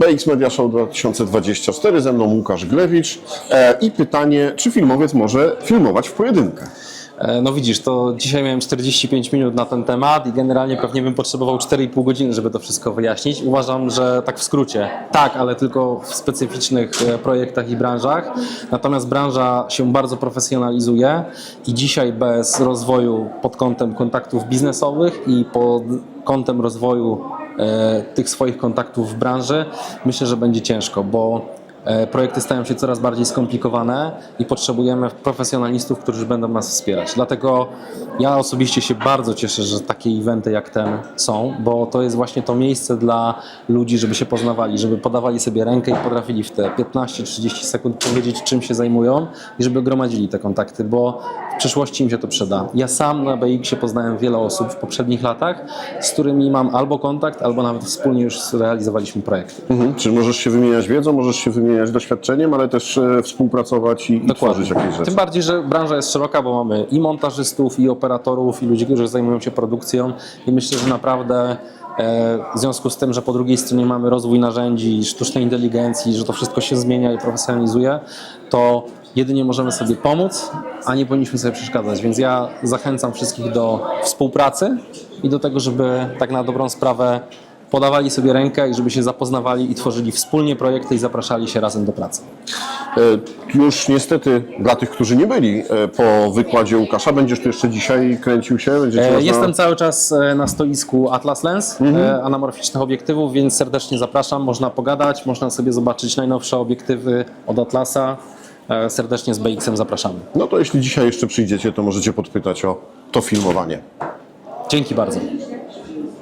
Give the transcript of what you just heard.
BX Media Show 2024, ze mną Łukasz Glewicz e, i pytanie, czy filmowiec może filmować w pojedynkę? E, No widzisz, to dzisiaj miałem 45 minut na ten temat i generalnie pewnie bym potrzebował 4,5 godziny, żeby to wszystko wyjaśnić. Uważam, że tak w skrócie, tak, ale tylko w specyficznych e, projektach i branżach. Natomiast branża się bardzo profesjonalizuje i dzisiaj bez rozwoju pod kątem kontaktów biznesowych i pod kątem rozwoju tych swoich kontaktów w branży, myślę, że będzie ciężko, bo E, Projekty stają się coraz bardziej skomplikowane i potrzebujemy profesjonalistów, którzy będą nas wspierać. Dlatego ja osobiście się bardzo cieszę, że takie eventy jak ten są, bo to jest właśnie to miejsce dla ludzi, żeby się poznawali, żeby podawali sobie rękę i potrafili w te 15-30 sekund powiedzieć, czym się zajmują i żeby gromadzili te kontakty, bo w przyszłości im się to przyda. Ja sam na BX-ie poznałem wiele osób w poprzednich latach, z którymi mam albo kontakt, albo nawet wspólnie już zrealizowaliśmy projekty. Mhm. Czy możesz się wymieniać wiedzą, możesz się wymieniać doświadczeniem, ale też e, współpracować i, i tworzyć jakieś rzeczy? Tym bardziej, że branża jest szeroka, bo mamy i montażystów, i operatorów, i ludzi, którzy zajmują się produkcją i myślę, że naprawdę e, w związku z tym, że po drugiej stronie mamy rozwój narzędzi, sztucznej inteligencji, że to wszystko się zmienia i profesjonalizuje, to jedynie możemy sobie pomóc, a nie powinniśmy sobie przeszkadzać. Więc ja zachęcam wszystkich do współpracy i do tego, żeby tak na dobrą sprawę podawali sobie rękę i żeby się zapoznawali i tworzyli wspólnie projekty i zapraszali się razem do pracy. E, Już niestety dla tych, którzy nie byli e, po wykładzie Łukasza, będziesz tu jeszcze dzisiaj kręcił się? E, można- Jestem cały czas na stoisku Atlas Lens, e, anamorficznych obiektywów, więc serdecznie zapraszam. Można pogadać, można sobie zobaczyć najnowsze obiektywy od Atlasa. Serdecznie z BX-em zapraszamy. No to jeśli dzisiaj jeszcze przyjdziecie, to możecie podpytać o to filmowanie. Dzięki bardzo.